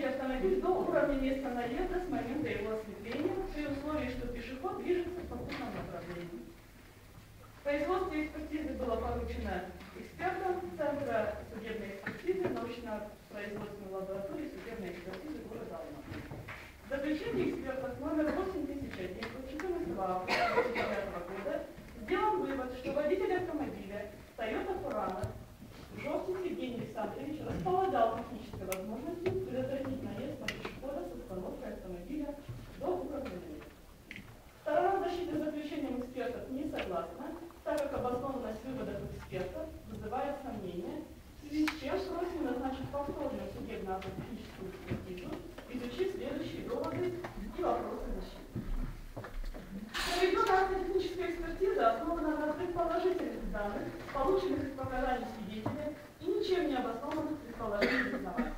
Следующий автомобиль до уровня места наезда с момента его осветления при условии, что пешеход движется в попутном направлении. Производство экспертизы было поручено экспертам Центра судебной экспертизы научно-производственной лаборатории судебной экспертизы города Алматы. Заключение экспертов номер 8114 2 обоснованность выводов экспертов вызывает сомнения, в связи с чем просим назначить повторную судебно-техническую экспертизу, изучив следующие доводы и вопросы защиты. Проведенная техническая экспертиза основана на предположительных данных, полученных из показаний свидетеля и ничем не обоснованных предположений дознавателя.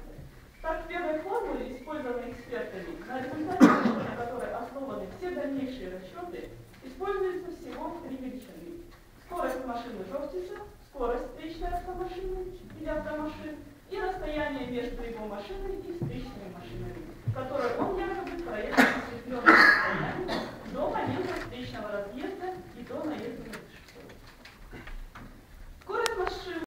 Так, в первой формуле, использованной экспертами, на результате на которой основаны все дальнейшие расчеты, используется всего три величины. Автомашины или автомашин и расстояние между его машиной и